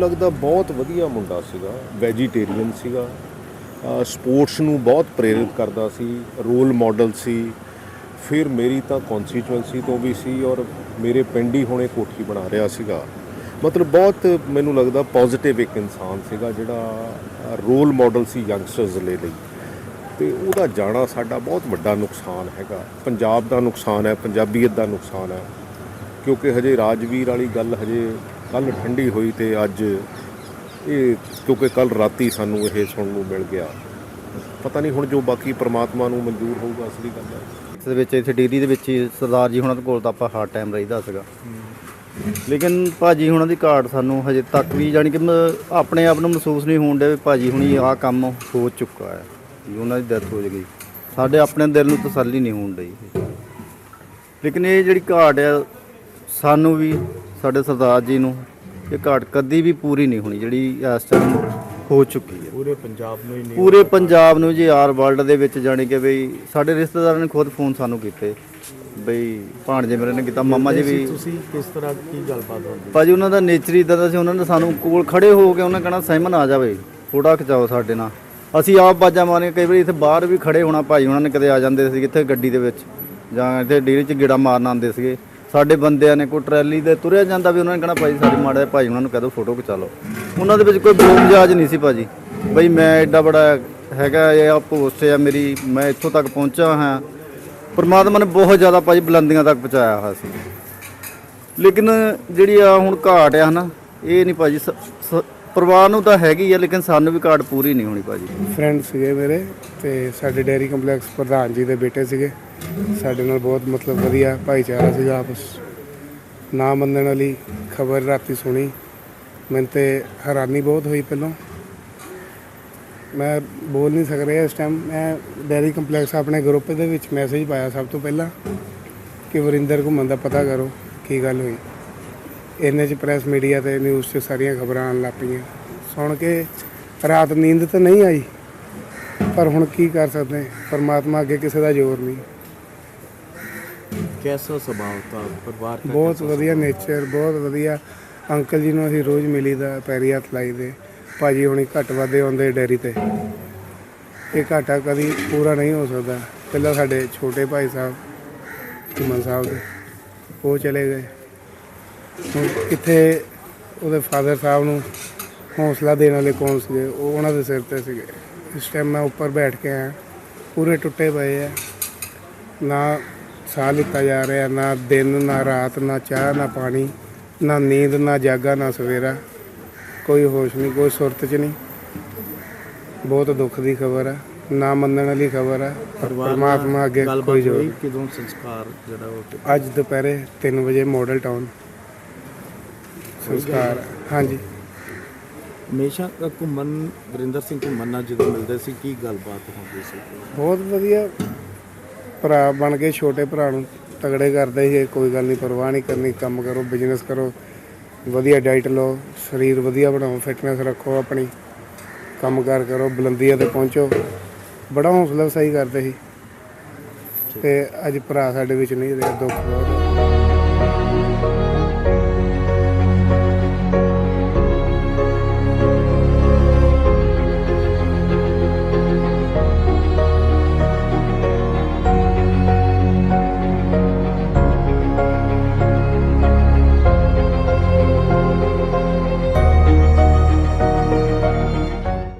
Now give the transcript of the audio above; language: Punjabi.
ਲੱਗਦਾ ਬਹੁਤ ਵਧੀਆ ਮੁੰਡਾ ਸੀਗਾ ਵੈਜੀਟੇਰੀਅਨ ਸੀਗਾ। ਸਪੋਰਟਸ ਨੂੰ ਬਹੁਤ ਪ੍ਰੇਰਿਤ ਕਰਦਾ ਸੀ ਰੋਲ ਮਾਡਲ ਸੀ। ਫਿਰ ਮੇਰੀ ਤਾਂ ਕਨਸਟੀਚੁਐਂਸੀ ਤੋਂ ਵੀ ਸੀ ਔਰ ਮੇਰੇ ਪਿੰਡ ਹੀ ਹੁਣੇ ਕੋਠੀ ਬਣਾ ਰਿਹਾ ਸੀਗਾ। ਮਤਲਬ ਬਹੁਤ ਮੈਨੂੰ ਲੱਗਦਾ ਪੋਜ਼ਿਟਿਵ ਇੱਕ ਇਨਸਾਨ ਸੀਗਾ ਜਿਹੜਾ ਰੋਲ ਮਾਡਲ ਸੀ ਯੰਗਸਟਰਸ ਲਈ ਲਈ। ਤੇ ਉਹਦਾ ਜਾਣਾ ਸਾਡਾ ਬਹੁਤ ਵੱਡਾ ਨੁਕਸਾਨ ਹੈਗਾ। ਪੰਜਾਬ ਦਾ ਨੁਕਸਾਨ ਹੈ, ਪੰਜਾਬੀਅਤ ਦਾ ਨੁਕਸਾਨ ਹੈ। ਕਿਉਂਕਿ ਹਜੇ ਰਾਜਵੀਰ ਵਾਲੀ ਗੱਲ ਹਜੇ ਕੱਲ ਠੰਡੀ ਹੋਈ ਤੇ ਅੱਜ ਇਹ ਕਿਉਂਕਿ ਕੱਲ ਰਾਤੀ ਸਾਨੂੰ ਇਹ ਸੁਣਨ ਨੂੰ ਮਿਲ ਗਿਆ। ਪਤਾ ਨਹੀਂ ਹੁਣ ਜੋ ਬਾਕੀ ਪ੍ਰਮਾਤਮਾ ਨੂੰ ਮਨਜ਼ੂਰ ਹੋਊਗਾ ਅਸਲੀ ਗੱਲ ਹੈ। ਇਸ ਦੇ ਵਿੱਚ ਇੱਥੇ ਡੇਰੀ ਦੇ ਵਿੱਚ ਹੀ ਸਰਦਾਰ ਜੀ ਹੁਣਾਂ ਦੇ ਕੋਲ ਤਾਂ ਆਪਾਂ ਹਰ ਟਾਈਮ ਰਹੀਦਾ ਸੀਗਾ। ਲੇਕਿਨ ਭਾਜੀ ਹੁਣਾਂ ਦੀ ਘਾਟ ਸਾਨੂੰ ਹਜੇ ਤੱਕ ਵੀ ਜਾਣੀ ਕਿ ਮ- ਆਪਣੇ ਆਪ ਨੂੰ ਮਹਿਸੂਸ ਨਹੀਂ ਹੋਣ ਡਿਆ ਵੀ ਭਾਜੀ ਹੁਣੀ ਆਹ ਕੰਮ ਹੋ ਚੁੱਕਾ ਹੈ ਵੀ ਉਹਨਾਂ ਦੀ ਡੈਥ ਹੋ ਗਈ ਸਾਡੇ ਆਪਣੇ ਦਿਲ ਨੂੰ ਤਸੱਲੀ ਨਹੀਂ ਹੋਣ ਡਈ। ਲੇਕਿਨ ਇਹ ਜਿਹੜੀ ਘਾਟ ਆ, ਸਾਨੂੰ ਵੀ ਸਾਡੇ ਸਰਦਾਰ ਜੀ ਨੂੰ ਇਹ ਘਾਟ ਕਦੀ ਵੀ ਪੂਰੀ ਨਹੀਂ ਹੋਣੀ ਜਿਹੜੀ ਇਸ ਟਾਈਮ ਹੋ ਚੁੱਕੀ ਹੈ। ਪੂਰੇ ਪੰਜਾਬ ਨੂੰ ਹੀ ਨਹੀਂ ਪੂਰੇ ਪੰਜਾਬ ਨੂੰ ਜੀ ਆਰ ਵਰਲਡ ਦੇ ਵਿੱਚ ਜਾਣੀ ਕਿ ਬਈ ਸਾਡੇ ਰਿਸ਼ਤੇਦਾਰਾਂ ਨੇ ਖੁਦ ਫੋਨ ਸਾਨੂੰ ਕੀਤੇ ਬਈ ਭਾਣਜੇ ਮੇਰੇ ਨੇ ਕੀਤਾ ਮਾਮਾ ਜੀ ਵੀ ਤੁਸੀਂ ਕਿਸ ਤਰ੍ਹਾਂ ਕੀ ਗੱਲਬਾਤ ਹੁੰਦੀ ਭਾਜੀ ਉਹਨਾਂ ਦਾ ਨੇਚਰ ਇਦਾਂ ਦਾ ਸੀ ਉਹਨਾਂ ਨੇ ਸਾਨੂੰ ਕੋਲ ਖੜੇ ਹੋ ਕੇ ਉਹਨਾਂ ਕਹਿਣਾ ਸਹਿਮਨ ਆ ਜਾਵੇ ਫੋਟੋ ਖਿਚਾਓ ਸਾਡੇ ਨਾਲ। ਅਸੀਂ ਆਪ ਬਾਜਾ ਮਾਰੇ ਕਈ ਵਾਰੀ ਇੱਥੇ ਬਾਹਰ ਵੀ ਖੜੇ ਹੋਣਾ ਭਾਈ ਉਹਨਾਂ ਨੇ ਕਦੇ ਆ ਜਾਂਦੇ ਸੀ ਇੱਥੇ ਗੱਡੀ ਦੇ ਵਿੱਚ ਜਾਂ ਇੱਥੇ ਡੇਰੀ 'ਚ ਗੇੜਾ ਮਾਰਨ ਆਉਂਦੇ ਸੀਗੇ। ਸਾਡੇ ਬੰਦਿਆਂ ਨੇ ਕੋਈ ਟਰੈਲੀ ਤੇ ਤੁਰਿਆ ਜਾਂਦਾ ਵੀ ਉਹਨਾਂ ਨੇ ਕਹਿਣਾ, ਭਾਈ ਸਾਡੇ ਮਾੜਾ ਜਿਹੇ ਭਾਈ ਉਹਨਾਂ ਨੂੰ ਕਹਿ ਦਿਓ ਫੋਟੋ ਖਿਚਾ ਲਓ। ਉਹਨਾਂ ਦੇ ਵਿੱਚ ਕੋਈ ਬੋਮਜਾਜ ਨਹੀਂ ਸੀ ਭਾਜੀ। ਬਈ ਮੈਂ ਐਡਾ ਬੜਾ ਹੈਗਾ ਇਹ ਆ ਪੋਸਟ ਆ ਮੇਰੀ, ਮੈਂ ਇੱਥੋਂ ਤੱਕ ਪਹੁੰਚਾ ਹਾਂ। ਪਰਮਾਤਮਾ ਨੇ ਬਹੁਤ ਜ਼ਿਆਦਾ ਭਾਜੀ ਬੁਲੰਦੀਆਂ ਤੱਕ ਪਹੁੰਚਾਇਆ ਹੋਇਆ ਸੀ। ਲੇਕਿਨ ਜਿਹੜੀ ਆ ਹੁਣ ਘਾਟ ਆ ਨਾ ਇਹ ਨਹੀਂ ਭਾਜੀ ਸ- ਸ- ਪਰਿਵਾਰ ਨੂੰ ਤਾਂ ਹੈਗੀ ਆ, ਲੇਕਿਨ ਸਾਨੂੰ ਵੀ ਘਾਟ ਪੂਰੀ ਨਹੀਂ ਹੋਣੀ ਭਾਜੀ। ਫਰੈਂਡ ਸੀਗੇ ਮੇਰੇ ਤੇ ਸਾਡੇ ਡੇਅਰੀ ਕੰਪਲੈਕਸ ਪ੍ਰਧਾਨ ਜੀ ਦੇ ਬੇਟੇ ਸੀਗੇ। ਸਾਡੇ ਨਾਲ ਬਹੁਤ ਮਤਲਬ ਵਧੀਆ ਭਾਈਚਾਰਾ ਸੀਗਾ ਆਪਸ। ਨਾ ਮੰਨਣ ਵਾਲੀ ਖਬਰ ਰਾਤੀ ਸੁਣੀ। ਮੈਨੂੰ ਤੇ ਹੈਰਾਨੀ ਬਹੁਤ ਹੋਈ ਪਹਿਲਾਂ। ਮੈਂ ਬੋਲ ਨਹੀਂ ਸਕ ਰਿਹਾ ਇਸ ਟਾਈਮ ਮੈਂ ਡੇਅਰੀ ਕੰਪਲੈਕਸ ਆਪਣੇ ਗਰੁੱਪ ਦੇ ਵਿੱਚ ਮੈਸੇਜ ਪਾਇਆ ਸਭ ਤੋਂ ਪਹਿਲਾਂ ਕਿ ਵਰਿੰਦਰ ਘੁੰਮਣ ਦਾ ਪਤਾ ਕਰੋ ਕੀ ਗੱਲ ਹੋਈ। ਇਹਨੇ ਚ ਪ੍ਰੈਸ ਮੀਡੀਆ ਤੇ ਨਿਊਜ਼ 'ਚ ਸਾਰੀਆਂ ਖਬਰਾਂ ਆਉਣ ਲੱਗ ਪਈਆਂ। ਸੁਣ ਕੇ ਰਾਤ ਨੀਂਦ ਤਾਂ ਨਹੀਂ ਆਈ ਪਰ ਹੁਣ ਕੀ ਕਰ ਸਕਦੇ ਪਰਮਾਤਮਾ ਅੱਗੇ ਕਿਸੇ ਦਾ ਜ਼ੋਰ ਨਹੀਂ। ਕੈਸਾ ਸੁਭਾਅ ਪਰਿਵਾਰ ਬਹੁਤ ਵਧੀਆ ਨੇਚਰ ਬਹੁਤ ਵਧੀਆ। ਅੰਕਲ ਜੀ ਨੂੰ ਅਸੀਂ ਰੋਜ਼ ਮਿਲੀਦਾ ਪੈਰੀ ਹੱਥ ਲਾਈ ਲਾਈਦੇ ਭਾਜੀ ਹੁਣੀ ਘੱਟ ਵਾਦੇ ਆਉਂਦੇ ਡੈਰੀ ਤੇ। ਇਹ ਘਾਟਾ ਕਦੀ ਪੂਰਾ ਨਹੀਂ ਹੋ ਸਕਦਾ। ਪਹਿਲਾਂ ਸਾਡੇ ਛੋਟੇ ਭਾਈ ਸਾਹਿਬ ਕੁਮਨ ਸਾਹਿਬ ਦੇ ਉਹ ਚਲੇ ਗਏ। ਇੱਥੇ ਉਹਦੇ ਫਾਦਰ ਸਾਹਿਬ ਨੂੰ ਹੌਸਲਾ ਦੇਣ ਵਾਲੇ ਕੌਣ ਸੀਗੇ? ਉਹ ਉਹਨਾਂ ਦੇ ਸਿਰ ਤੇ ਸੀਗੇ। ਇਸ ਟਾਈਮ ਮੈਂ ਉੱਪਰ ਬੈਠ ਕੇ ਆਇਆ। ਪੂਰੇ ਟੁੱਟੇ ਪਏ ਆ। ਨਾ ਸਾਹ ਲਿੱਤਾ ਜਾ ਰਿਹਾ ਨਾ ਦਿਨ ਨਾ ਰਾਤ ਨਾ ਚਾਹ ਨਾ ਪਾਣੀ ਨਾ ਨੀਂਦ ਨਾ ਜਾਗਾ ਨਾ ਸਵੇਰਾ। ਕੋਈ ਹੋਸ਼ ਨਹੀਂ ਕੋਈ ਸੁਰਤ ਚ ਨਹੀਂ। ਬਹੁਤ ਦੁੱਖ ਦੀ ਖਬਰ ਆ। ਨਾ ਮੰਨਣ ਵਾਲੀ ਖਬਰ ਆ। ਪਰਮਾਤਮਾ ਅੱਗੇ ਕੋਈ ਜੋ ਕਿਦੋਂ ਸੰਸਕਾਰ ਜਿਹੜਾ ਉਹ? ਅੱਜ ਦੁਪਹਿਰੇ 3 ਵਜੇ ਮਾਡਲ ਟਾਊਨ ਸੰਸਕਾਰ। ਹਾਂਜੀ। ਹਮੇਸ਼ਾ ਘੁੰਮਣ ਵਰਿੰਦਰ ਸਿੰਘ ਘੁੰਮਣ ਨਾਲ ਜਦੋਂ ਮਿਲਦੇ ਸੀ ਕੀ ਗੱਲਬਾਤ ਹੁੰਦੀ ਸੀ? ਬਹੁਤ ਵਧੀਆ ਭਰਾ ਬਣ ਕੇ ਛੋਟੇ ਭਰਾ ਨੂੰ ਤਗੜੇ ਕਰਦੇ ਸੀ ਕੋਈ ਗੱਲ ਨਹੀਂ ਪਰਵਾਹ ਨਹੀਂ ਕਰਨੀ ਕੰਮ ਕਰੋ ਬਿਜ਼ਨਸ ਕਰੋ ਵਧੀਆ ਡਾਈਟ ਲਓ ਸਰੀਰ ਵਧੀਆ ਬਣਾਓ ਫਿਟਨੈਸ ਰੱਖੋ ਆਪਣੀ ਕੰਮਕਾਰ ਕਰੋ ਬੁਲੰਦੀਆਂ ਤੇ ਪਹੁੰਚੋ ਬੜਾ ਹੌਸਲਾ ਸਹੀ ਕਰਦੇ ਸੀ। ਤੇ ਅੱਜ ਭਰਾ ਸਾਡੇ ਵਿੱਚ ਨਹੀਂ ਰਿਹਾ ਦੁੱਖ ਬਹੁਤ।